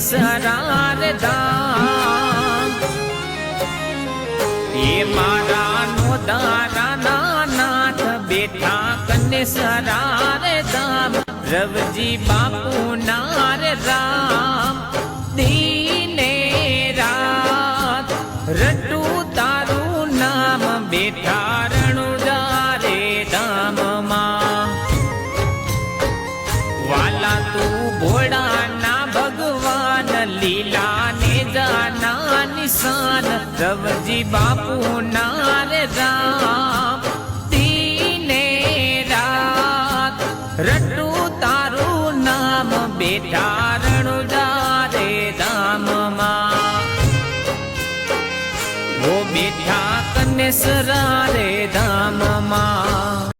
સરાર ધામ એ મારા નો દારા નાથ બેઠા કને સરાર ધામ રવજી બાપુ નાર રામ દીને રાત રટુ તારું નામ બેઠા વાલા તું ભોળા ના ભગવાન લીલા ને જાના નિશાન. રવજી બાપુ નાર રામ દીને રાત. રટું તારું નામ બેટા રણુજારે ધામમાં ઓ બેઠા કને સરારે